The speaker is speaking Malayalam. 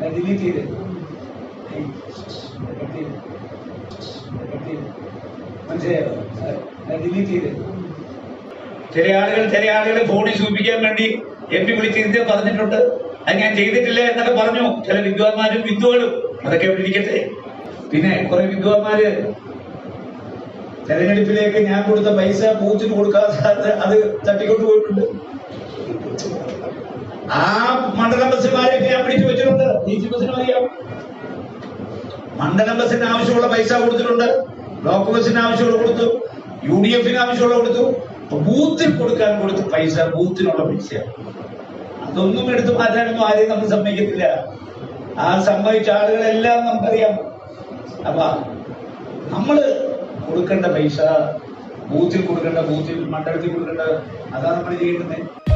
ഞാൻ ഡിലീറ്റ് അത് ഡിലീറ്റ് ചില ആളുകൾ ചില ആളുകളെ ഫോണിൽ സൂചിപ്പിക്കാൻ വേണ്ടി എം പി വിളിച്ചിരുത്തി പറഞ്ഞിട്ടുണ്ട്. അത് ഞാൻ ചെയ്തിട്ടില്ല എന്നൊക്കെ പറഞ്ഞു. ചില വിദ്വാന്മാരും വിദ്വകളും അതൊക്കെ ഇവിടെ ഇരിക്കട്ടെ. പിന്നെ കുറെ വിദ്വാന്മാര് തെരഞ്ഞെടുപ്പിലേക്ക് ഞാൻ കൊടുത്ത പൈസ പൂത്തിന് കൊടുക്കാതെ അത് അത് തട്ടിക്കൊണ്ട് പോയിട്ടുണ്ട് ആ മണ്ഡലം ബസ്സുകാരെയൊക്കെ ഞാൻ പിടിച്ചു വെച്ചിട്ടുണ്ട്. ഡി സി ബസ്സിനും അറിയാം മണ്ഡലം ബസ്സിന് ആവശ്യമുള്ള പൈസ കൊടുത്തിട്ടുണ്ട്. ബ്ലോക്ക് ബസ്സിന് ആവശ്യമുള്ള കൊടുത്തു. യു ഡി എഫിന് ആവശ്യമുള്ള കൊടുത്തു. ബൂത്തിൽ കൊടുക്കാൻ കൊടുത്ത പൈസ ബൂത്തിനുള്ള പൈസ അതൊന്നും എടുത്തു മാറ്റാനൊന്നും ആരെയും നമ്മൾ സമ്മതിക്കത്തില്ല. ആ സംഭവിച്ച ആളുകളെല്ലാം നമുക്കറിയാം. അപ്പൊ നമ്മൾ കൊടുക്കേണ്ട പൈസ ബൂത്തിൽ കൊടുക്കേണ്ട ബൂത്തിൽ മണ്ഡലത്തിൽ കൊടുക്കേണ്ട അതാണ് നമ്മൾ ചെയ്യേണ്ടത്